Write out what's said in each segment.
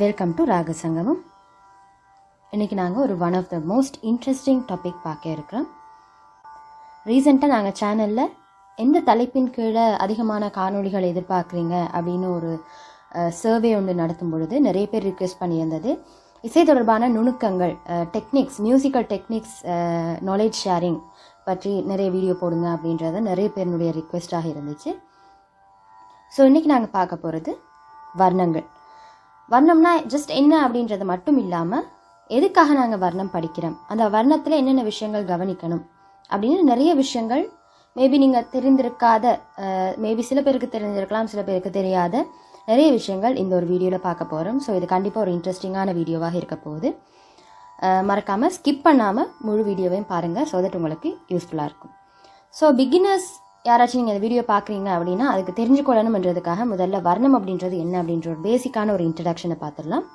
Welcome to ராக சங்கமம் இன்றைக்கி நாங்கள் ஒரு one of the most interesting topic பார்க்க இருக்கிறோம். ரீசெண்டாக நாங்கள் சேனலில் எந்த தலைப்பின் கீழே அதிகமான காணொளிகள் எதிர்பார்க்குறீங்க அப்படின்னு ஒரு சர்வே ஒன்று நடத்தும் பொழுது நிறைய பேர் ரிக்வெஸ்ட் பண்ணியிருந்தது. இசை தொடர்பான நுணுக்கங்கள் techniques musical techniques knowledge sharing பற்றி நிறைய வீடியோ போடுங்க அப்படின்றத நிறைய பேருனுடைய ரிக்வெஸ்ட்டாக இருந்துச்சு. ஸோ இன்றைக்கி நாங்கள் பார்க்க போகிறது வர்ணங்கள். வர்ணம்னா ஜஸ்ட் என்ன அப்படின்றது மட்டும் இல்லாமல் எதுக்காக நாங்கள் வர்ணம் படிக்கிறோம்? அந்த வர்ணத்தில் என்னென்ன விஷயங்கள் கவனிக்கணும்? அப்படின்னு நிறைய விஷயங்கள் மேபி நீங்கள் தெரிந்திருக்காத மேபி சில பேருக்கு தெரிஞ்சிருக்கலாம் சில பேருக்கு தெரியாத நிறைய விஷயங்கள் இந்த ஒரு வீடியோவில் பார்க்க போகிறோம் ஸோ இது கண்டிப்பாக ஒரு இன்ட்ரெஸ்டிங்கான வீடியோவாக இருக்க போகுது. மறக்காமல் ஸ்கிப் பண்ணாமல் முழு வீடியோவையும் பாருங்கள் ஸோ தட் உங்களுக்கு யூஸ்ஃபுல்லாக இருக்கும். ஸோ பிகினர்ஸ் யாராச்சும் நீங்கள் இந்த வீடியோ பார்க்குறீங்க அப்படின்னா அதுக்கு தெரிஞ்சுக்கொள்ளணும்ன்றதுக்காக முதல்ல வர்ணம் அப்படின்றது என்ன அப்படின்ற ஒரு பேசிக்கான ஒரு இன்ட்ரடக்ஷனை பார்த்துடலாம்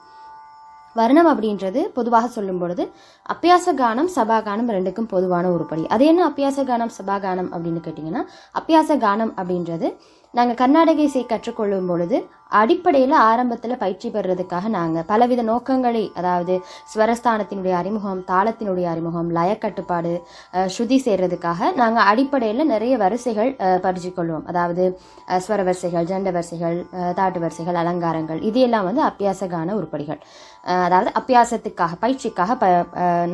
வர்ணம் அப்படின்றது பொதுவாக சொல்லும் பொழுது அப்பியாச கானம் சபா கானம் ரெண்டுக்கும் பொதுவான உருப்படி அது என்ன அப்பியாச கானம் சபா கானம் அப்படின்னு கேட்டிங்கன்னா அப்பியாச கானம் அப்படின்றது நாங்கள் கர்நாடக இசை கற்றுக்கொள்ளும் பொழுது அடிப்படையில் ஆரம்பத்தில் பயிற்சி பெறுறதுக்காக நாங்கள் பலவித நோக்கங்களை அதாவது ஸ்வரஸ்தானத்தினுடைய அறிமுகம் தாளத்தினுடைய அறிமுகம் லயக்கட்டுப்பாடு ஸ்ருதி சேர்றதுக்காக நாங்கள் அடிப்படையில் நிறைய வரிசைகள் பறிச்சு கொள்வோம் அதாவது ஸ்வர வரிசைகள் ஜண்ட வரிசைகள் தாட்டு வரிசைகள் அலங்காரங்கள் இது எல்லாம் வந்து அப்பியாசகான உருப்படிகள். அதாவது அப்பியாசத்துக்காக பயிற்சிக்காக ப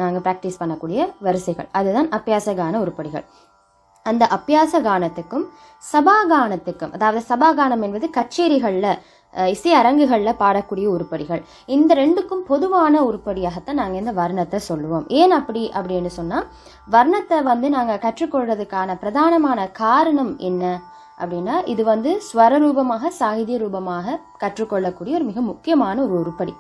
நாங்கள் ப்ராக்டிஸ் பண்ணக்கூடிய வரிசைகள். அதுதான் அப்பியாசகான உருப்படிகள். அந்த அப்பியாச கானத்துக்கும் சபாகானத்துக்கும் அதாவது சபாகானம் என்பது கச்சேரிகளில் இசை அரங்குகளில் பாடக்கூடிய உருப்படிகள். இந்த ரெண்டுக்கும் பொதுவான உருப்படியாகத்தான் நாங்கள் இந்த வர்ணத்தை சொல்லுவோம். ஏன் அப்படி அப்படின்னு சொன்னால் வர்ணத்தை வந்து நாங்கள் கற்றுக்கொள்றதுக்கான பிரதானமான காரணம் என்ன அப்படின்னா இது வந்து ஸ்வர ரூபமாக சாகித்ய ரூபமாக கற்றுக்கொள்ளக்கூடிய ஒரு மிக முக்கியமான ஒரு உருப்படி.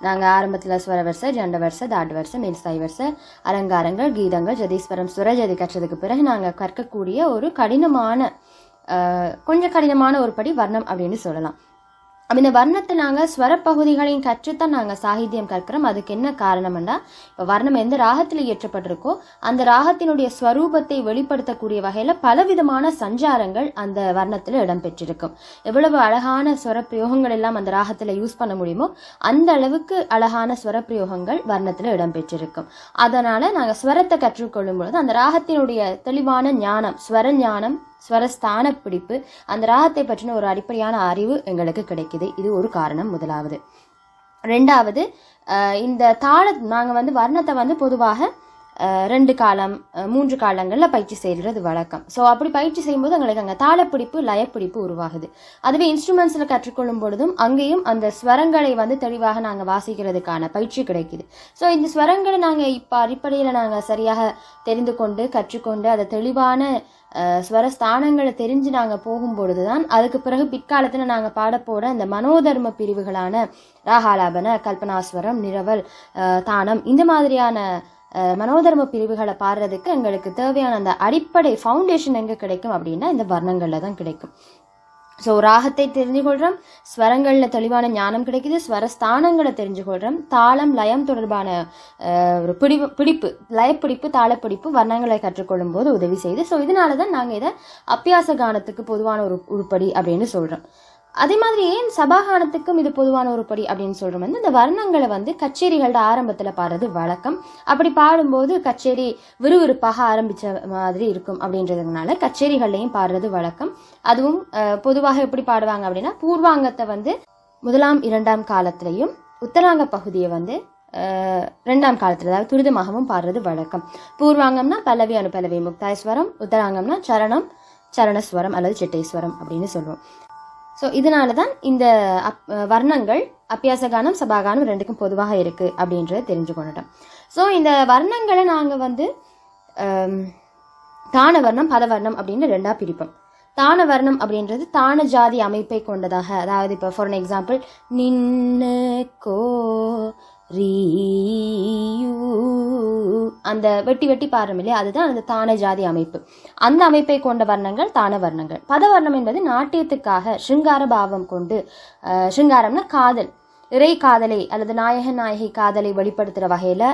நாங்கள் ஆரம்பத்தில் ஸ்வர வரிசை ஜண்ட வரிசை தாட்டு வரிசை மேல்சாய் வரிசை அலங்காரங்கள் கீதங்கள் ஜதீஸ்வரம் சுரஜதி கற்றதுக்கு பிறகு நாங்கள் கற்கக்கூடிய ஒரு கடினமான கொஞ்சம் கடினமான ஒரு படி வர்ணம் அப்படின்னு சொல்லலாம். அப்போ இந்த வர்ணத்தை நாங்கள் ஸ்வரப்பகுதிகளையும் கற்றுத்தான் நாங்கள் சாகித்யம் கற்கிறோம். அதுக்கு என்ன காரணம்னா இப்போ வர்ணம் எந்த ராகத்தில் இயற்றப்பட்டிருக்கோ அந்த ராகத்தினுடைய ஸ்வரூபத்தை வெளிப்படுத்தக்கூடிய வகையில் பலவிதமான சஞ்சாரங்கள் அந்த வர்ணத்தில் இடம்பெற்றிருக்கும். எவ்வளவு அழகான ஸ்வரப்பிரயோகங்கள் எல்லாம் அந்த ராகத்தில் யூஸ் பண்ண முடியுமோ அந்த அளவுக்கு அழகான ஸ்வரப்பிரயோகங்கள் வர்ணத்தில் இடம்பெற்றிருக்கும். அதனால் நாங்கள் ஸ்வரத்தை கற்றுக்கொள்ளும் பொழுது அந்த ராகத்தினுடைய தெளிவான ஞானம் ஸ்வர ஞானம் ஸ்வரஸ்தான பிடிப்பு அந்த ராகத்தை பற்றின ஒரு அடிப்படையான அறிவு எங்களுக்கு கிடைக்குது. இது ஒரு காரணம் முதலாவது. ரெண்டாவது இந்த தாள நாங்கள் வந்து வர்ணத்தை வந்து பொதுவாக ரெண்டு காலம் மூன்று காலங்களில் பயிற்சி செய்கிறது வழக்கம். ஸோ அப்படி பயிற்சி செய்யும்போது எங்களுக்கு அங்கே தாளப்பிடிப்பு லயப்பிடிப்பு உருவாகுது. அதுவே இன்ஸ்ட்ருமெண்ட்ஸில் கற்றுக்கொள்ளும் பொழுதும் அங்கேயும் அந்த ஸ்வரங்களை வந்து தெளிவாக நாங்கள் வாசிக்கிறதுக்கான பயிற்சி கிடைக்குது. ஸோ இந்த ஸ்வரங்களை நாங்கள் இப்போ அடிப்படையில் நாங்கள் சரியாக தெரிந்து கொண்டு கற்றுக்கொண்டு அதை தெளிவான ஸ்வரஸ்தானங்களை தெரிஞ்சு நாங்கள் போகும்பொழுது தான் அதுக்கு பிறகு பிற்காலத்தில் நாங்கள் பாடப்போகிற இந்த மனோதர்ம பிரிவுகளான ராகாலாபன கல்பனாஸ்வரம் நிரவல் தானம் இந்த மாதிரியான மனோதர்ம பிரிவுகளை பாடுறதுக்கு எங்களுக்கு தேவையான அந்த அடிப்படை ஃபவுண்டேஷன் எங்கே கிடைக்கும் அப்படின்னா இந்த வர்ணங்களில் தான் கிடைக்கும். ஸோ ராகத்தை தெரிஞ்சு கொள்கிறோம் ஸ்வரங்களில் தெளிவான ஞானம் கிடைக்குது. ஸ்வரஸ்தானங்களை தெரிஞ்சு கொள்கிறோம் தாளம் லயம் தொடர்பான ஒரு பிடிவு பிடிப்பு லயப்பிடிப்பு தாளப்பிடிப்பு வர்ணங்களை கற்றுக்கொள்ளும் போது உதவி செய்யுது ஸோ இதனால தான் நாங்கள் இதை அப்பியாச கானத்துக்கு பொதுவான ஒரு உருப்படி அப்படின்னு சொல்கிறோம் அதே மாதிரி ஏன் சபாகானத்துக்கும் இது பொதுவான ஒரு படி அப்படின்னு சொல்கிறோம் வந்து இந்த வர்ணங்களை வந்து கச்சேரிகளோட ஆரம்பத்தில் பாடுறது வழக்கம். அப்படி பாடும்போது கச்சேரி விறுவிறுப்பாக ஆரம்பித்த மாதிரி இருக்கும் அப்படின்றதுனால கச்சேரிகள்லையும் பாடுறது வழக்கம். அதுவும் பொதுவாக எப்படி பாடுவாங்க அப்படின்னா பூர்வாங்கத்தை வந்து முதலாம் இரண்டாம் காலத்திலையும் உத்தராங்க பகுதியை வந்து ரெண்டாம் காலத்தில் அதாவது துரிதமாகவும் பாடுறது வழக்கம். பூர்வாங்கம்னா பல்லவி அனுப்பலவி முக்தாயஸ்வரம் உத்தராங்கம்னா சரணம் சரணஸ்வரம் அல்லது சிட்டேஸ்வரம் அப்படின்னு சொல்லுவோம். ஸோ இதனால தான் இந்த அப் வர்ணங்கள் அப்பியாச கானம் சபாகானம் ரெண்டுக்கும் பொதுவாக இருக்குது அப்படின்றத தெரிஞ்சு கொண்டுட்டோம். ஸோ இந்த வர்ணங்களை நாங்கள் வந்து தான வர்ணம் பதவர்ணம் அப்படின்னு ரெண்டாக பிரிப்போம். தான வர்ணம் அப்படின்றது தான ஜாதி அமைப்பை கொண்டதாக அதாவது இப்போ ஃபார் எக்ஸாம்பிள் நின்னு கோ ரீ அந்த வெட்டி வெட்டி பாடுறோம் இல்லையா? அதுதான் அந்த தான ஜாதி அமைப்பு. அந்த அமைப்பை கொண்ட வர்ணங்கள் தான வர்ணங்கள். பதவர்ணம் என்பது நாட்டியத்துக்காக ஸ்ருங்கார பாவம் கொண்டு ஸ்ருங்காரம்னா காதல். இறை காதலை அல்லது நாயக நாயகி காதலை வெளிப்படுத்துகிற வகையில்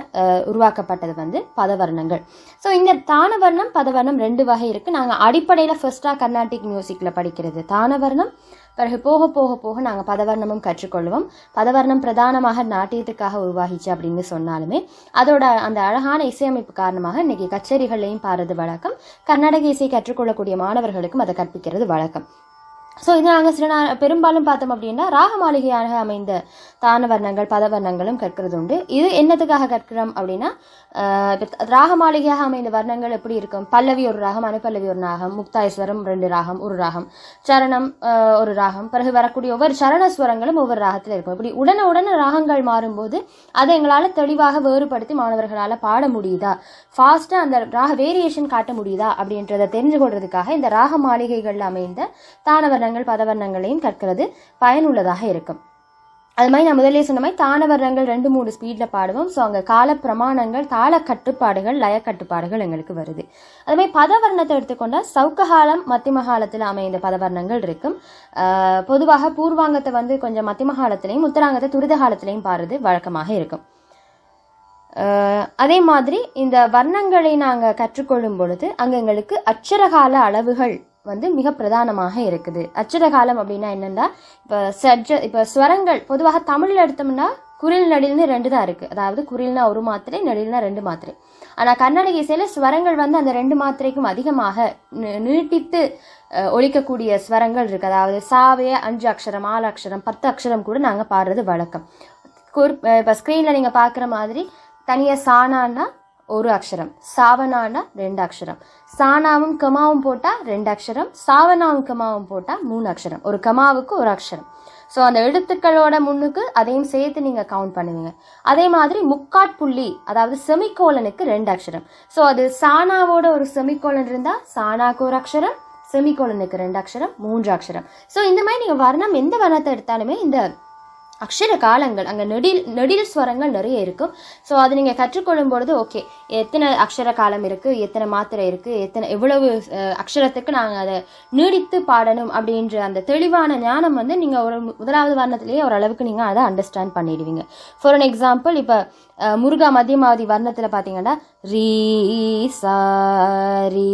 உருவாக்கப்பட்டது வந்து பதவர்ணங்கள் ஸோ இந்த தானவர்ணம் பதவர்ணம் ரெண்டு வகை இருக்குது நாங்கள் அடிப்படையில் ஃபர்ஸ்ட்டாக கர்நாடிக் மியூசிக்கில் படிக்கிறது தானவர்ணம் பிறகு போக போக போக நாங்கள் பதவர்ணமும் கற்றுக்கொள்வோம். பதவர்ணம் பிரதானமாக நாட்டியத்துக்காக உருவாகிச்சு அப்படின்னு சொன்னாலுமே அதோட அந்த அழகான இசையமைப்பு காரணமாக இன்னைக்கு கச்சேரிகளையும் பாடுறது வழக்கம். கர்நாடக இசை கற்றுக்கொள்ளக்கூடிய மாணவர்களுக்கும் அதை கற்பிக்கிறது வழக்கம். ஸோ இது நாங்கள் சில நா பெரும்பாலும் பார்த்தோம் அப்படின்னா ராக மாளிகையாக அமைந்த தானவர்ணங்கள் பதவர்ணங்களும் கற்கிறது உண்டு இது என்னத்துக்காக கற்கிறோம் அப்படின்னா ராக மாளிகையாக அமைந்த வர்ணங்கள் எப்படி இருக்கும்? பல்லவி ஒரு ராகம் அனுப்பல்லவி ஒரு ராகம் முக்தாயஸ்வரம் ரெண்டு ராகம் ஒரு ராகம் சரணம் ஒரு ராகம். பிறகு வரக்கூடிய ஒவ்வொரு சரணஸ்வரங்களும் ஒவ்வொரு ராகத்தில் இருக்கும். இப்படி உடனே உடனே ராகங்கள் மாறும்போது அதை எங்களால் தெளிவாக வேறுபடுத்தி மாணவர்களால் பாட முடியுதா? ஃபாஸ்ட்டாக அந்த ராக வேரியேஷன் காட்ட முடியுதா? அப்படின்றத தெரிஞ்சு கொள்றதுக்காக இந்த ராக மாளிகைகளில் அமைந்த தானவர்ணங்கள் பதவர்ணங்களையும் கற்கிறது பயனுள்ளதாக இருக்கும். அது மாதிரி நான் முதலே சொன்ன மாதிரி தானவர்ணங்கள் ரெண்டு மூணு ஸ்பீடில் பாடுவோம். ஸோ அங்கே கால பிரமாணங்கள் தாள கட்டுப்பாடுகள் லய கட்டுப்பாடுகள் எங்களுக்கு வருது. அது மாதிரி பதவர்ணத்தை எடுத்துக்கொண்டால் சவுக்ககாலம் மத்திமகாலத்தில் அமைந்த பதவர்ணங்கள் இருக்கும். பொதுவாக பூர்வாங்கத்தை வந்து கொஞ்சம் மத்திமகாலத்திலையும் உத்தராங்கத்தை துரித காலத்திலையும் பாடுறது வழக்கமாக இருக்கும். அதே மாதிரி இந்த வர்ணங்களை நாங்கள் கற்றுக்கொள்ளும் பொழுது அங்கே எங்களுக்கு அச்சரகால அளவுகள் வந்து மிக பிரதானமாக இருக்குது. அச்சரகாலம் அப்படின்னா என்னென்னா இப்போ சஜ இப்போ ஸ்வரங்கள் பொதுவாக தமிழில் எடுத்தோம்னா குரில் நடில்னு ரெண்டு தான் இருக்குது அதாவது குரில்னா ஒரு மாத்திரை நடில்னா ரெண்டு மாத்திரை. ஆனால் கர்நாடக இசையில் ஸ்வரங்கள் வந்து அந்த ரெண்டு மாத்திரைக்கும் அதிகமாக நீட்டித்து ஒழிக்கக்கூடிய ஸ்வரங்கள் இருக்குது அதாவது சாவே அஞ்சு அக்ஷரம் ஆறு அக்ஷரம் பத்து அக்ஷரம் கூட நாங்கள் பாடுறது வழக்கம். இப்போ ஸ்க்ரீனில் நீங்கள் பார்க்குற மாதிரி தனியாக சானான்னா ஒரு அக்ஷரம். சாவனானா ரெண்டு அக்ஷரம். சானாவும் கமாவும் போட்டால் ரெண்டு அக்ஷரம். சாவனாவும் கமாவும் போட்டால் மூணு அக்ஷரம். ஒரு கமாவுக்கு ஒரு அக்ஷரம். ஸோ அந்த எழுத்துக்களோட முன்னுக்கு அதையும் சேர்த்து நீங்கள் கவுண்ட் பண்ணுவீங்க. அதே மாதிரி முக்காட்புள்ளி அதாவது செமிகோலனுக்கு ரெண்டு அக்ஷரம். ஸோ அது சானாவோட ஒரு செமிகோலன் இருந்தால் சானாக்கு ஒரு அக்ஷரம் செமிகோலனுக்கு ரெண்டு அக்ஷரம் மூன்று அக்ஷரம். ஸோ இந்த மாதிரி நீங்கள் வர்ணம் எந்த வர்ணத்தை எடுத்தாலுமே இந்த அக்ஷர காலங்கள் அங்கே நெடில் நெடில் ஸ்வரங்கள் நிறைய இருக்கும். ஸோ அது நீங்கள் கற்றுக்கொள்ளும் பொழுது ஓகே எத்தனை அக்ஷர காலம் இருக்குது எத்தனை மாத்திரை இருக்குது எத்தனை எவ்வளவு அக்ஷரத்துக்கு நாங்கள் அதை நீடித்து பாடணும் அப்படின்ற அந்த தெளிவான ஞானம் வந்து நீங்கள் ஒரு முதலாவது வர்ணத்திலேயே ஓரளவுக்கு நீங்கள் அதை அண்டர்ஸ்டாண்ட் பண்ணிடுவீங்க. ஃபார் அன் எக்ஸாம்பிள் இப்போ முருகா மத்தியமாவதி வர்ணத்தில் பார்த்தீங்கன்னா ரீ சா ரீ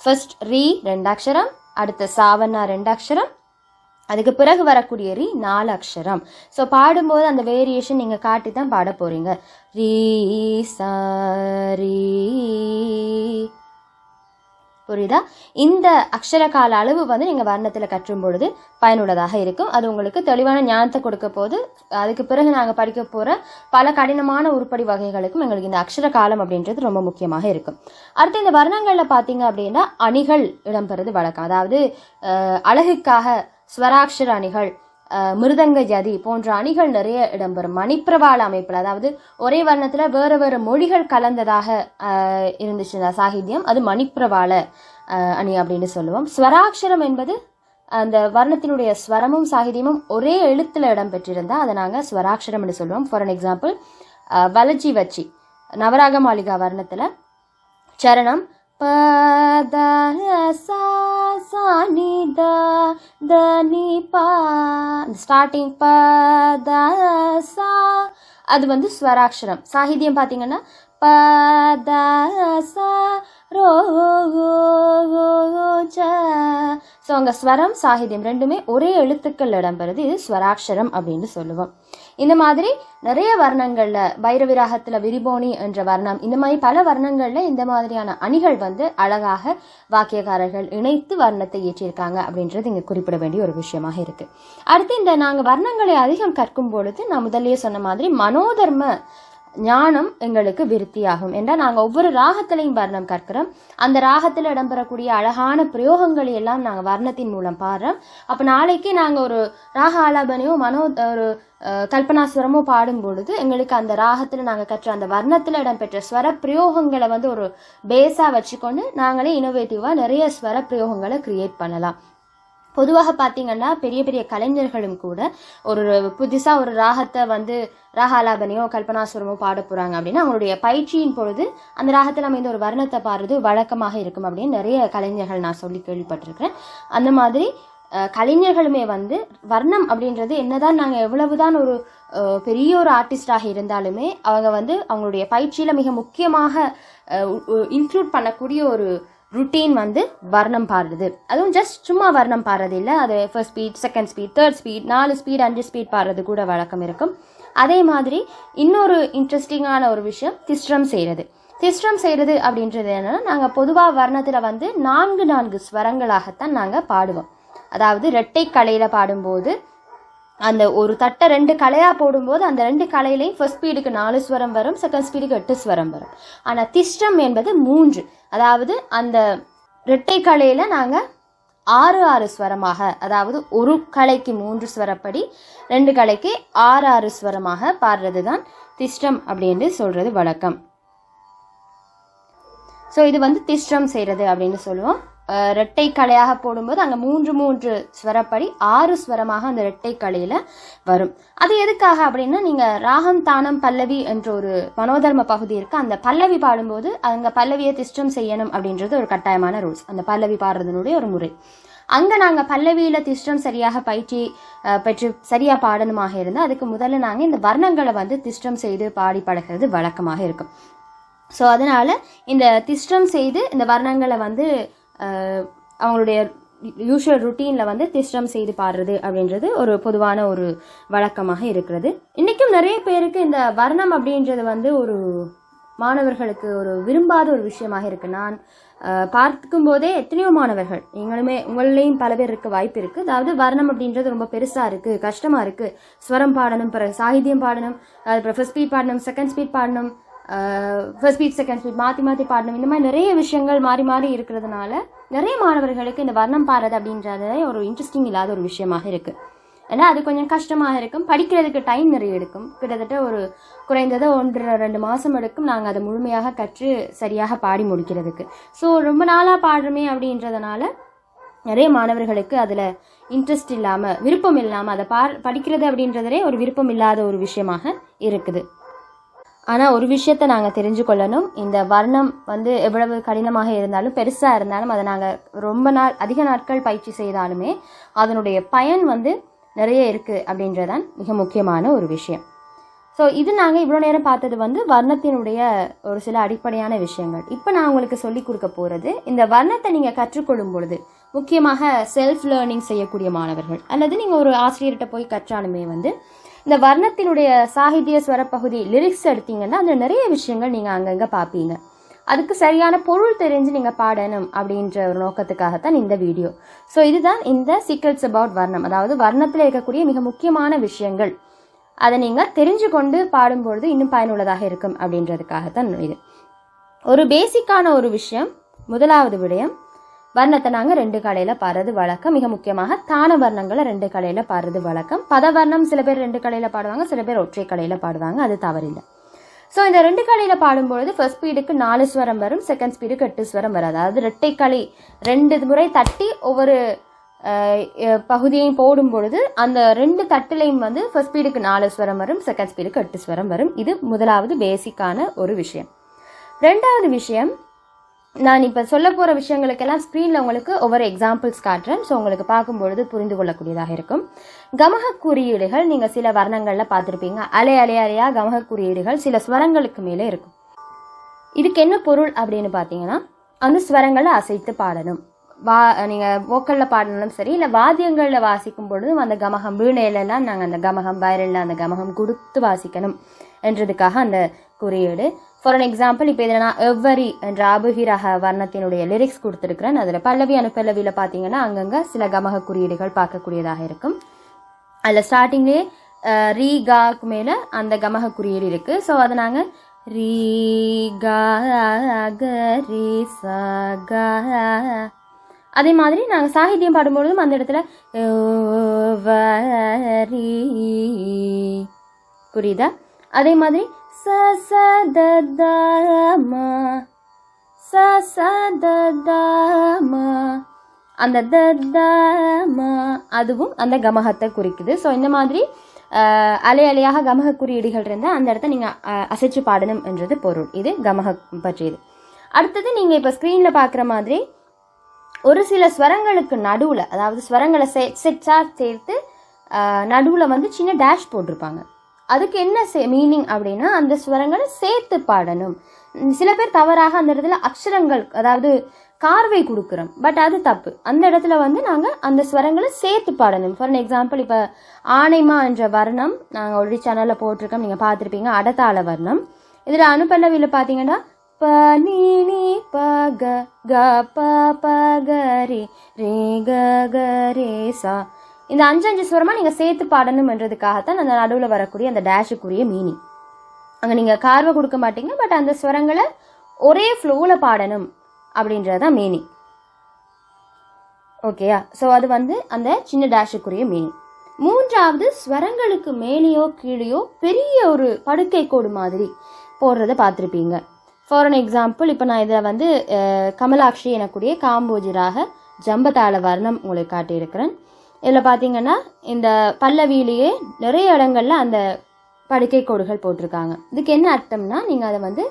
ஃபர்ஸ்ட் ரீ ரெண்டு அக்ஷரம் அடுத்த சாவண்ணா ரெண்டு அக்ஷரம் அதுக்கு பிறகு வரக்கூடிய ரீ நாலு அக்ஷரம் ஸோ பாடும்போது அந்த வேரியேஷன் நீங்கள் காட்டி தான் பாட போகிறீங்க ரீ சா ரீ. புரியுதா? இந்த அக்ஷர கால அளவு வந்து நீங்கள் வர்ணத்தில் கற்றும் பொழுது பயனுள்ளதாக இருக்கும். அது உங்களுக்கு தெளிவான ஞானத்தை கொடுக்க போது அதுக்கு பிறகு நாங்கள் படிக்க போகிற பல கடினமான உருப்படி வகைகளுக்கும் எங்களுக்கு இந்த அக்ஷர காலம் அப்படின்றது ரொம்ப முக்கியமாக இருக்கும். அடுத்து இந்த வர்ணங்களில் பார்த்தீங்க அப்படின்னா அணிகள் இடம்பெறுது வழக்கம். அதாவது அழகுக்காக ஸ்வராட்சர அணிகள் மிருதங்க ஜதி போன்ற அணிகள் நிறைய இடம்பெறும். மணிப்பிரவாள அமைப்பில் அதாவது ஒரே வர்ணத்தில் வேறு வேறு மொழிகள் கலந்ததாக இருந்துச்சு. இருந்துச்சுன்னா சாகித்யம் அது மணிப்பிரவாள அணி அப்படின்னு சொல்லுவோம். ஸ்வராட்சரம் என்பது அந்த வர்ணத்தினுடைய ஸ்வரமும் சாகித்யமும் ஒரே எழுத்தில் இடம் பெற்றிருந்தால் அதை நாங்கள் ஸ்வராட்சரம்னு சொல்லுவோம். ஃபார் அன் எக்ஸாம்பிள் வலஜி வச்சி நவராக மாளிகா வர்ணத்தில் சரணம் ப த சா சா த பா ஸ்டார்டிங் ப த சா அது வந்து ஸ்வராட்சரம். சாகித்யம் பார்த்தீங்கன்னா ப த சா ரோ ச. ஸோ அங்கே ஸ்வரம் சாகித்யம் ரெண்டுமே ஒரே எழுத்துக்கள் இடம்பெறுது. இது ஸ்வராட்சரம் அப்படின்னு சொல்லுவோம். இந்த மாதிரி நிறைய வர்ணங்களில் பைரவிராகத்துல விரிபோனி என்ற வர்ணம் இந்த மாதிரி பல வர்ணங்களில் இந்த மாதிரியான அணிகள் வந்து அழகாக வாக்கியக்காரர்கள் இணைத்து வர்ணத்தை ஏற்றியிருக்காங்க அப்படின்றது இங்கே குறிப்பிட வேண்டிய ஒரு விஷயமாக இருக்கு. அடுத்து இந்த நாங்கள் வர்ணங்களை அதிகம் கற்கும் பொழுது நான் முதல்லயே சொன்ன மாதிரி மனோதர்ம ஞானம் எங்களுக்கு விருத்தியாகும் என்றால் நாங்கள் ஒவ்வொரு ராகத்திலையும் வர்ணம் கற்கிறோம். அந்த ராகத்தில் இடம்பெறக்கூடிய அழகான பிரயோகங்களை எல்லாம் நாங்கள் வர்ணத்தின் மூலம் பாடுறோம். அப்போ நாளைக்கு நாங்கள் ஒரு ராக ஆலாபனையோ மனோ ஒரு கல்பனாஸ்வரமோ பாடும் பொழுது எங்களுக்கு அந்த ராகத்தில் நாங்கள் கற்ற அந்த வர்ணத்தில் இடம்பெற்ற ஸ்வர பிரயோகங்களை வந்து ஒரு பேஸாக வச்சுக்கொண்டு நாங்களே இனோவேட்டிவாக நிறைய ஸ்வர பிரயோகங்களை கிரியேட் பண்ணலாம். பொதுவாக பார்த்தீங்கன்னா பெரிய பெரிய கலைஞர்களும் கூட ஒரு புதுசாக ஒரு ராகத்தை வந்து ராகாலாபனையோ கல்பனாசுரமோ பாட போகிறாங்க அப்படின்னா அவங்களுடைய பயிற்சியின் பொழுது அந்த ராகத்தில் அமைந்த ஒரு வர்ணத்தை பாடுறது வழக்கமாக இருக்கும் அப்படின்னு நிறைய கலைஞர்கள் நான் சொல்லி கேள்விப்பட்டிருக்கிறேன். அந்த மாதிரி கலைஞர்களுமே வந்து வர்ணம் அப்படின்றது என்னதான் நாங்கள் எவ்வளவுதான் ஒரு பெரிய ஒரு ஆர்டிஸ்டாக இருந்தாலுமே அவங்க வந்து அவங்களுடைய பயிற்சியில் மிக முக்கியமாக இன்க்ளூட் பண்ணக்கூடிய ஒரு ருட்டீன் வந்து வர்ணம் பாடுறது அதுவும் ஜஸ்ட் சும்மா வர்ணம் பாடுறது இல்லை அது first speed second speed third speed நாலு ஸ்பீட் அஞ்சு ஸ்பீட் பாடுறது கூட வழக்கம் இருக்கும் அதே மாதிரி இன்னொரு இன்ட்ரெஸ்டிங்கான ஒரு விஷயம் திஸ்ரம் செய்கிறது திஸ்ரம் செய்கிறது அப்படின்றது என்னென்னா நாங்கள் பொதுவாக வர்ணத்தில் வந்து நான்கு நான்கு ஸ்வரங்களாகத்தான் நாங்கள் பாடுவோம் அதாவது இரட்டை கலையில் பாடும்போது அந்த ஒரு தட்டை ரெண்டு கலையாக போடும்போது அந்த ரெண்டு கலையிலையும் ஃபர்ஸ்ட் ஸ்பீடுக்கு நாலு ஸ்வரம் வரும் செகண்ட் ஸ்பீடுக்கு எட்டு ஸ்வரம் வரும். ஆனால் திஷ்டம் என்பது மூன்று. அதாவது அந்த இரட்டை கலையில் நாங்கள் ஆறு ஆறு ஸ்வரமாக அதாவது ஒரு கலைக்கு மூன்று ஸ்வரப்படி ரெண்டு கலைக்கு ஆறு ஆறு ஸ்வரமாக பாடுறது தான் திஷ்டம் அப்படின்னு சொல்கிறது வழக்கம். ஸோ இது வந்து திஷ்டம் செய்கிறது அப்படின்னு சொல்லுவோம். ரெட்டை கலையாக போடும்போது அங்கே மூன்று மூன்று ஸ்வரப்படி ஆறு ஸ்வரமாக அந்த ரெட்டை கலையில் வரும். அது எதுக்காக அப்படின்னா நீங்கள் ராகம் தானம் பல்லவி என்ற ஒரு மனோதர்ம பகுதி இருக்குது அந்த பல்லவி பாடும்போது அங்கே பல்லவியை திஷ்டம் செய்யணும் அப்படின்றது ஒரு கட்டாயமான ரூல்ஸ் அந்த பல்லவி பாடுறதுனுடைய ஒரு முறை. அங்கே நாங்கள் பல்லவியில் திஷ்டம் சரியாக பயிற்சி பெற்று சரியாக பாடணுமாக இருந்தால் அதுக்கு முதல்ல நாங்கள் இந்த வர்ணங்களை வந்து திஷ்டம் செய்து பாடி பழகிறது வழக்கமாக இருக்கும். ஸோ அதனால் இந்த திஷ்டம் செய்து இந்த வர்ணங்களை வந்து அவங்களுடைய யூஷுவல் ருட்டீனில் வந்து திஷ்டம் செய்து பாடுறது அப்படின்றது ஒரு பொதுவான ஒரு வழக்கமாக இருக்கிறது. இன்றைக்கும் நிறைய பேருக்கு இந்த வர்ணம் அப்படின்றது வந்து ஒரு மாணவர்களுக்கு ஒரு விரும்பாத ஒரு விஷயமாக இருக்குது நான் பார்க்கும் போதே எத்தனையோ மாணவர்கள் நீங்களுமே உங்களையும் பல பேர் இருக்க வாய்ப்பு இருக்குது அதாவது வர்ணம் அப்படின்றது ரொம்ப பெருசாக இருக்குது கஷ்டமாக இருக்குது ஸ்வரம் பாடணும் பிறகு சாகித்யம் பாடணும் அப்புறம் ஃபஸ்ட் ஸ்பீட் பாடணும் செகண்ட் ஸ்பீட் பாடணும் ஃபர்ஸ்ட் ஸ்பீட் செகண்ட் ஸ்பீட் மாற்றி மாற்றி பாடணும். இந்த மாதிரி நிறைய விஷயங்கள் மாறி மாறி இருக்கிறதுனால நிறைய மாணவர்களுக்கு இந்த வர்ணம் பாடுறது அப்படின்றது ஒரு இன்ட்ரெஸ்டிங் இல்லாத ஒரு விஷயமாக இருக்குது ஏன்னா அது கொஞ்சம் கஷ்டமாக இருக்கும். படிக்கிறதுக்கு டைம் நிறைய எடுக்கும். கிட்டத்தட்ட ஒரு குறைந்தது ஒன்றரை ரெண்டு மாதம் எடுக்கும். நாங்கள் அதை முழுமையாக கற்று சரியாக பாடி முடிக்கிறதுக்கு. ஸோ ரொம்ப நாளாக பாடுறோமே அப்படின்றதுனால நிறைய மாணவர்களுக்கு அதில் இன்ட்ரெஸ்ட் இல்லாமல் விருப்பம் இல்லாமல் அதை பா படிக்கிறது அப்படின்றதே ஒரு விருப்பம் இல்லாத ஒரு விஷயமாக இருக்குது. ஆனால் ஒரு விஷயத்தை நாங்கள் தெரிஞ்சு கொள்ளணும் இந்த வர்ணம் வந்து எவ்வளவு கடினமாக இருந்தாலும் பெருசாக இருந்தாலும் அதை நாங்கள் ரொம்ப நாள் அதிக நாட்கள் பயிற்சி செய்தாலுமே அதனுடைய பயன் வந்து நிறைய இருக்குது அப்படின்றதான் மிக முக்கியமான ஒரு விஷயம். ஸோ இது நாங்கள் இவ்வளோ நேரம் பார்த்தது வந்து வர்ணத்தினுடைய ஒரு சில அடிப்படையான விஷயங்கள். இப்போ நான் உங்களுக்கு சொல்லிக் கொடுக்க போகிறது இந்த வர்ணத்தை நீங்கள் கற்றுக்கொள்ளும் பொழுது முக்கியமாக செல்ஃப் லேர்னிங் செய்யக்கூடிய மாணவர்கள் அல்லது நீங்கள் ஒரு ஆசிரியர்கிட்ட போய் கற்றாலுமே வந்து இந்த வர்ணத்தினுடைய சாகித்ய ஸ்வர பகுதி லிரிக்ஸ் எடுத்தீங்கன்னா அதில் நிறைய விஷயங்கள் நீங்கள் அங்கங்கே பார்ப்பீங்க அதுக்கு சரியான பொருள் தெரிஞ்சு நீங்கள் பாடணும் அப்படின்ற ஒரு நோக்கத்துக்காகத்தான் இந்த வீடியோ ஸோ இதுதான் இந்த சீக்ரெட்ஸ் அபவுட் வர்ணம். அதாவது வர்ணத்தில் இருக்கக்கூடிய மிக முக்கியமான விஷயங்கள். அதை நீங்கள் தெரிஞ்சு கொண்டு பாடும்பொழுது இன்னும் பயனுள்ளதாக இருக்கும் அப்படின்றதுக்காகத்தான் இது. ஒரு பேசிக்கான ஒரு விஷயம் முதலாவது விடயம் வர்ணத்தை நாங்கள் ரெண்டு கலையில் பாடுறது வழக்கம். மிக முக்கியமாக தான வர்ணங்களை ரெண்டு கலையில் பாடுறது வழக்கம். பதவர்ணம் சில பேர் ரெண்டு கலையில் பாடுவாங்க சில பேர் ஒற்றை கலையில் பாடுவாங்க. அது தவறில்லை. ஸோ இந்த ரெண்டு கலையில் பாடும்பொழுது ஃபர்ஸ்ட் ஸ்பீடுக்கு நாலு ஸ்வரம் வரும் செகண்ட் ஸ்பீடுக்கு எட்டு ஸ்வரம் வரும். அதாவது ரெட்டை கலை ரெண்டு முறை தட்டி ஒவ்வொரு பகுதியையும் போடும் பொழுது அந்த ரெண்டு தட்டிலையும் வந்து ஃபர்ஸ்ட் ஸ்பீடுக்கு நாலு ஸ்வரம் வரும் செகண்ட் ஸ்பீடுக்கு எட்டு ஸ்வரம் வரும். இது முதலாவது பேசிக்கான ஒரு விஷயம். ரெண்டாவது விஷயம் நான் இப்போ சொல்ல போகிற விஷயங்களுக்கெல்லாம் ஸ்க்ரீனில் உங்களுக்கு ஒவ்வொரு எக்ஸாம்பிள்ஸ் காட்டுறேன். ஸோ உங்களுக்கு பார்க்கும்பொழுது புரிந்து கொள்ளக்கூடியதாக இருக்கும். கமக குறியீடுகள் நீங்கள் சில வர்ணங்களில் பார்த்துருப்பீங்க. அலை அலை அலையாக கமக குறியீடுகள் சில ஸ்வரங்களுக்கு மேலே இருக்கும். இதுக்கு என்ன பொருள் அப்படின்னு பார்த்தீங்கன்னா அந்த ஸ்வரங்களை அசைத்து பாடணும். வா நீங்கள் வோக்கலில் பாடினாலும் சரி இல்லை வாத்தியங்களில் வாசிக்கும் பொழுதும் அந்த கமகம் வீணையிலெல்லாம் நாங்கள் அந்த கமகம் வயலில் அந்த கமகம் கொடுத்து வாசிக்கணும் என்றதுக்காக அந்த குறியீடு. ஃபார் அன் எக்ஸாம்பிள் இப்போ இதில் நான் எவ்வரி என்ற அபுகிரக வர்ணத்தினுடைய லிரிக்ஸ் கொடுத்துருக்குறேன். அதில் பல்லவி அனுப்பல்லவியில் பார்த்தீங்கன்னா அங்கங்கே சில கமக குறியீடுகள் பார்க்கக்கூடியதாக இருக்கும். அதில் ஸ்டார்டிங்லேயே ரீ காக்கு மேலே அந்த கமக குறியீடு இருக்குது ஸோ அதை நாங்கள் ரீ கா க ரீ ச க அதே மாதிரி நாங்கள் சாகித்யம் பாடும்பொழுதும் அந்த இடத்துல புரியுதா? அதே மாதிரி ச ச ச அந்த த அதுவும் அந்த கமகத்தை குறிக்குது. ஸோ இந்த மாதிரி அலை அலையாக கமக குறியீடுகள் இருந்தால் அந்த இடத்த நீங்கள் அசைச்சு பாடணும் என்றது பொருள். இது கமக பற்றியது. அடுத்தது நீங்கள் இப்போ ஸ்க்ரீனில் பார்க்குற மாதிரி ஒரு சில ஸ்வரங்களுக்கு நடுவில் அதாவது ஸ்வரங்களை செ செட்ஸாக சேர்த்து நடுவில் வந்து சின்ன டேஷ் போட்டிருப்பாங்க. அதுக்கு என்ன மீனிங் அப்படின்னா அந்த ஸ்வரங்களை சேர்த்து பாடணும். சில பேர் தவறாக அந்த இடத்துல அக்ஷரங்கள் அதாவது கார்வை கொடுக்குறோம். பட் அது தப்பு. அந்த இடத்துல வந்து நாங்கள் அந்த ஸ்வரங்களை சேர்த்து பாடணும். ஃபார் எக்ஸாம்பிள் இப்போ ஆனைமா என்ற வர்ணம் நாங்கள் ஒரு சேனலில் போட்டிருக்கோம். நீங்கள் பார்த்துருப்பீங்க. அடத்தாள வர்ணம். இதில் அனுப்பல்லவியில் பார்த்தீங்கன்னா ப நீ நீ ப க க ப ப க ரே ரே க க ரே சா இந்த அஞ்சு அஞ்சு ஸ்வரமாக நீங்கள் சேர்த்து பாடணும்ன்றதுக்காகத்தான் அந்த நடுவில் வரக்கூடிய அந்த டேஷுக்குரிய மீனிங் அங்கே நீங்கள் கார்வை கொடுக்க மாட்டீங்க பட் அந்த ஸ்வரங்களை ஒரே ஃப்ளோவில் பாடணும் அப்படின்றது தான் மீனிங் ஓகேயா ஸோ அது வந்து அந்த சின்ன டேஷுக்குரிய மீனிங் மூன்றாவது ஸ்வரங்களுக்கு மேலேயோ கீழேயோ பெரிய ஒரு படுக்கை கோடு மாதிரி போடுறத பார்த்துருப்பீங்க. ஃபார் அன் எக்ஸாம்பிள் இப்போ நான் இதை வந்து கமலாட்சி கமலாக்ஷி எனக்குரிய காம்போஜிராக ஜம்பதாள வர்ணம் உங்களுக்கு காட்டியிருக்கிறேன். இதில் பார்த்தீங்கன்னா இந்த பல்லவியிலேயே நிறைய இடங்களில் அந்த படுக்கை கோடுகள் போட்டிருக்காங்க. இதுக்கு என்ன அர்த்தம்னா நீங்கள் அதை வந்து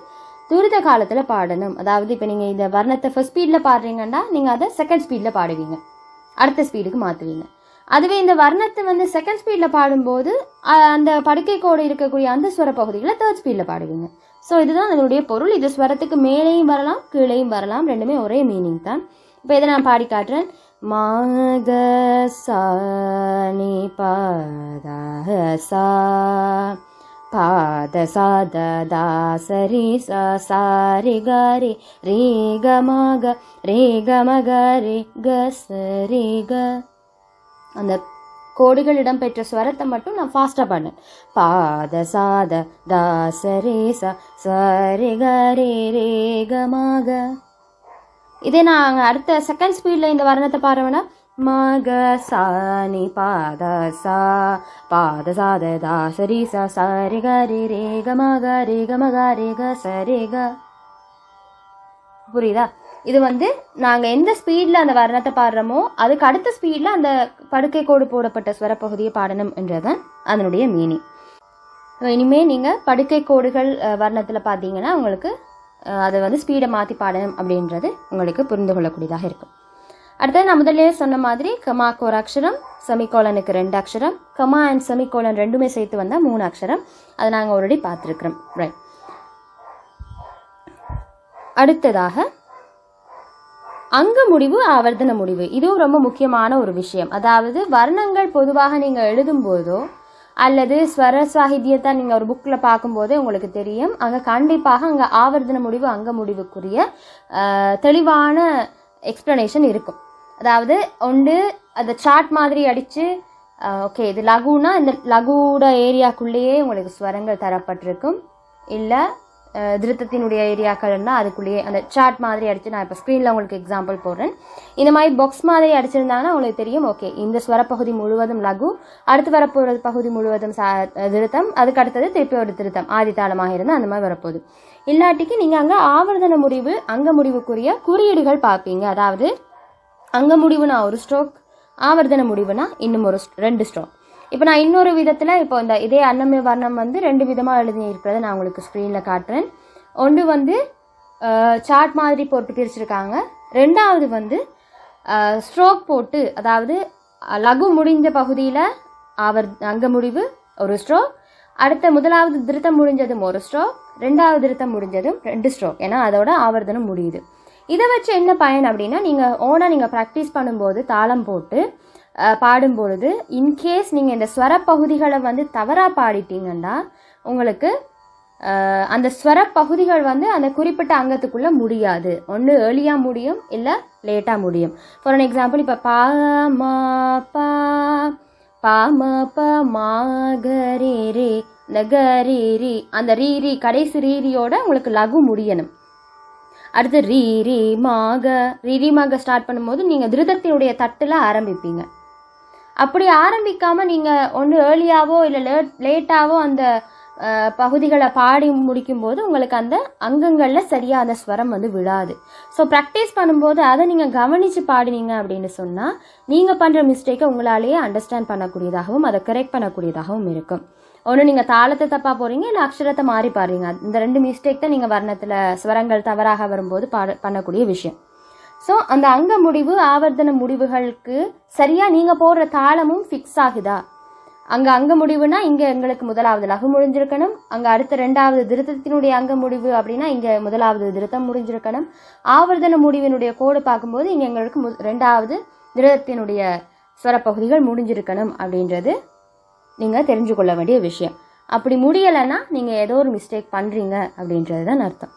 துரித காலத்தில் பாடணும். அதாவது இப்போ நீங்கள் இந்த வர்ணத்தை ஃபர்ஸ்ட் ஸ்பீடில் பாடுறீங்கன்னா நீங்கள் அதை செகண்ட் ஸ்பீடில் பாடுவீங்க. அடுத்த ஸ்பீடுக்கு மாற்றுவீங்க அதுவே இந்த வர்ணத்தை வந்து செகண்ட் ஸ்பீடில் பாடும்போது அந்த படுக்கை கோடு இருக்கக்கூடிய அந்த ஸ்வர பகுதிகளை தேர்ட் ஸ்பீடில் பாடுவீங்க. ஸோ இதுதான் அதனுடைய பொருள். இது ஸ்வரத்துக்கு மேலேயும் வரலாம் கீழேயும் வரலாம். ரெண்டுமே ஒரே மீனிங் தான். இப்போ இதை நான் பாடி காட்டுறேன். மாக சா நீ பாதா சா பாத சாத தாசரி சா சாரி காரி ரே க மக ரே க. சரி க அந்த கோடிகளிடம் இடம்பெற்ற ஸ்வரத்தை மட்டும் நான் ஃபாஸ்ட்டாக பாடினேன் பாத சாத தாசரே ச சரி க ரே ரே க மக இதே நான் அடுத்த செகண்ட் ஸ்பீடில் இந்த வர்ணத்தை பாடுவேன்னா மக சா நி பாத சா. பாத சாத தா சரி சா சரி க ரே ரே க மக ரே க மக ரே க சரி க. புரியுதா? இது வந்து நாங்கள் எந்த ஸ்பீடில் அந்த வர்ணத்தை பாடுறோமோ அதுக்கு அடுத்த ஸ்பீடில் அந்த படுக்கை கோடு போடப்பட்ட ஸ்வரப்பகுதியை பாடணும் என்றதான் அதனுடைய மீனிங் இனிமேல் நீங்கள் படுக்கை கோடுகள் வர்ணத்தில் பார்த்தீங்கன்னா உங்களுக்கு அதை வந்து ஸ்பீடை மாற்றி பாடணும் அப்படின்றது உங்களுக்கு புரிந்து கொள்ளக்கூடியதாக இருக்கும். அடுத்தது நான் முதல்ல சொன்ன மாதிரி கமாக்கு ஒரு அக்ஷரம் செமிகோலனுக்கு ரெண்டு அக்ஷரம் கமா அண்ட் செமிகோலன் ரெண்டுமே சேர்த்து வந்தால் மூணு அக்ஷரம். அதை நாங்கள் ஆல்ரெடி பார்த்துருக்குறோம். ரைட் அடுத்ததாக அங்க முடிவு ஆவர்த்தன முடிவு. இதுவும் ரொம்ப முக்கியமான ஒரு விஷயம். அதாவது வர்ணங்கள் பொதுவாக நீங்கள் எழுதும்போதோ அல்லது ஸ்வர சாகித்யத்தை நீங்கள் ஒரு புக்கில் பார்க்கும்போதே உங்களுக்கு தெரியும். அங்கே கண்டிப்பாக அங்கே ஆவர்த்தன முடிவு அங்க முடிவுக்குரிய தெளிவான எக்ஸ்ப்ளனேஷன் இருக்கும். அதாவது ஒன்று அந்த சார்ட் மாதிரி அடித்து ஓகே இது லகுனா இந்த லகுவோட ஏரியாக்குள்ளேயே உங்களுக்கு ஸ்வரங்கள் தரப்பட்டிருக்கும். இல்லை திருத்தத்தினுடைய ஏரியாக்கள்னா அதுக்குள்ளேயே அந்த சார்ட் மாதிரி அடித்து நான் இப்போ ஸ்க்ரீனில் உங்களுக்கு எக்ஸாம்பிள் போடுறேன். இந்த மாதிரி பாக்ஸ் மாதிரி அடிச்சிருந்தாங்கன்னா உங்களுக்கு தெரியும் ஓகே இந்த ஸ்வரப்பகுதி முழுவதும் லகு அடுத்து வரப்போகிற பகுதி முழுவதும் சா திருத்தம் அதுக்கு அடுத்தது திருப்பி ஒரு திருத்தம் ஆதித்தாளமாக இருந்தால் அந்த மாதிரி வரப்போகுது. இல்லாட்டிக்கு நீங்கள் அங்கே ஆவர்தன முடிவு அங்க முடிவுக்குரிய குறியீடுகள் பார்ப்பீங்க. அதாவது அங்க முடிவுனா ஒரு ஸ்ட்ரோக் ஆவர்தன முடிவுனா இன்னும் ஒரு ரெண்டு ஸ்ட்ரோக் இப்போ நான் இன்னொரு விதத்தில் இப்போ இந்த இதே அன்னமே வர்ணம் வந்து ரெண்டு விதமாக எழுதி இருக்கிறத நான் உங்களுக்கு ஸ்க்ரீனில் காட்டுறேன். ஒன்று வந்து சார்ட் மாதிரி போட்டு பிரிச்சிருக்காங்க. ரெண்டாவது வந்து ஸ்ட்ரோக் போட்டு அதாவது லகு முடிஞ்ச பகுதியில் ஆவர் அங்க முடிவு ஒரு ஸ்ட்ரோக் அடுத்த முதலாவது திருத்தம் முடிஞ்சதும் ஒரு ஸ்ட்ரோக் ரெண்டாவது திருத்தம் முடிஞ்சதும் ரெண்டு ஸ்ட்ரோக் ஏன்னா அதோட ஆவர்த்தனம் முடியுது. இதை வச்சு என்ன பயன் அப்படின்னா நீங்கள் ஓனாக நீங்கள் ப்ராக்டிஸ் பண்ணும்போது தாளம் போட்டு பாடும்பொழுது இன்கேஸ் நீங்கள் இந்த ஸ்வர பகுதிகளை வந்து தவறாக பாடிட்டீங்கன்னா உங்களுக்கு அந்த ஸ்வர பகுதிகள் வந்து அந்த குறிப்பிட்ட அங்கத்துக்குள்ளே முடியாது. ஒன்று ஏர்லியாக முடியும் இல்லை லேட்டாக முடியும். ஃபார் அன் எக்ஸாம்பிள் இப்போ பா மா பா பா ம ப மா க ரே ரீ ரீ அந்த ரீ ரீ கடைசி ரீரியோட உங்களுக்கு லகு முடியணும். அடுத்து ரீ ரீ மாக ரீ ரீ மாக ஸ்டார்ட் பண்ணும்போது நீங்கள் திருதத்தினுடைய தட்டில் ஆரம்பிப்பீங்க. அப்படி ஆரம்பிக்காமல் நீங்கள் ஒன்று ஏர்லியாவோ இல்லை லேட் லேட்டாவோ அந்த பகுதிகளை பாடி முடிக்கும்போது உங்களுக்கு அந்த அங்கங்களில் சரியாக அந்த ஸ்வரம் வந்து விழாது. ஸோ ப்ராக்டிஸ் பண்ணும்போது அதை நீங்கள் கவனித்து பாடினீங்க அப்படின்னு சொன்னால் நீங்கள் பண்ணுற மிஸ்டேக்கை உங்களாலேயே அண்டர்ஸ்டாண்ட் பண்ணக்கூடியதாகவும் அதை கரெக்ட் பண்ணக்கூடியதாகவும் இருக்கும். ஒன்று நீங்கள் தாளத்தை தப்பாக போகிறீங்க இல்லை அக்ஷரத்தை மாறி பாடுறீங்க. இந்த ரெண்டு மிஸ்டேக் தான் நீங்கள் வர்ணத்தில் ஸ்வரங்கள் தவறாக வரும்போது பாட பண்ணக்கூடிய விஷயம். ஸோ அந்த அங்க முடிவு ஆவர்த்தன முடிவுகளுக்கு சரியாக நீங்கள் போடுற தாளமும் ஃபிக்ஸ் ஆகுதா? அங்கே அங்க முடிவுனா இங்கே எங்களுக்கு முதலாவது லகு முடிஞ்சிருக்கணும். அங்கே அடுத்த ரெண்டாவது திருத்தத்தினுடைய அங்க முடிவு அப்படின்னா இங்கே முதலாவது திருத்தம் முடிஞ்சிருக்கணும். ஆவர்த்தன முடிவினுடைய கோடு பார்க்கும்போது இங்கே எங்களுக்கு மு ரெண்டாவது திருத்தத்தினுடைய ஸ்வரப்பகுதிகள் முடிஞ்சிருக்கணும் அப்படின்றது நீங்கள் தெரிஞ்சு கொள்ள வேண்டிய விஷயம். அப்படி முடியலைன்னா நீங்கள் ஏதோ ஒரு மிஸ்டேக் பண்ணுறீங்க அப்படின்றது தான் அர்த்தம்.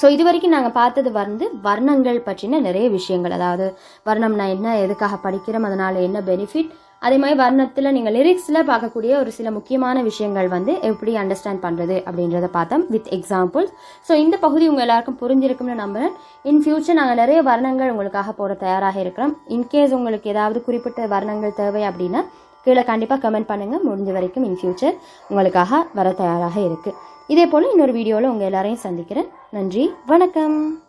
ஸோ இது வரைக்கும் நாங்கள் பார்த்தது வந்து வர்ணங்கள் பற்றின நிறைய விஷயங்கள். அதாவது வர்ணம்னா என்ன எதுக்காக படிக்கிறோம் அதனால் என்ன பெனிஃபிட் அதே மாதிரி வர்ணத்தில் நீங்கள் லிரிக்ஸில் பார்க்கக்கூடிய ஒரு சில முக்கியமான விஷயங்கள் வந்து எப்படி அண்டர்ஸ்டாண்ட் பண்ணுறது அப்படின்றத பார்த்தோம் வித் எக்ஸாம்பிள்ஸ் ஸோ இந்த பகுதி உங்கள் எல்லாருக்கும் புரிஞ்சிருக்கும்னு நம்புறேன். இன் ஃபியூச்சர் நாங்கள் நிறைய வர்ணங்கள் உங்களுக்காக போட தயாராக இருக்கிறோம். இன்கேஸ் உங்களுக்கு ஏதாவது குறிப்பிட்ட வர்ணங்கள் தேவை அப்படின்னா கீழே கண்டிப்பாக கமெண்ட் பண்ணுங்கள் முடிஞ்ச வரைக்கும் இன் ஃபியூச்சர் உங்களுக்காக வர தயாராக இருக்குது இதே போல் இன்னொரு வீடியோவில் உங்கள் எல்லாரையும் சந்திக்கிறேன். நன்றி வணக்கம்.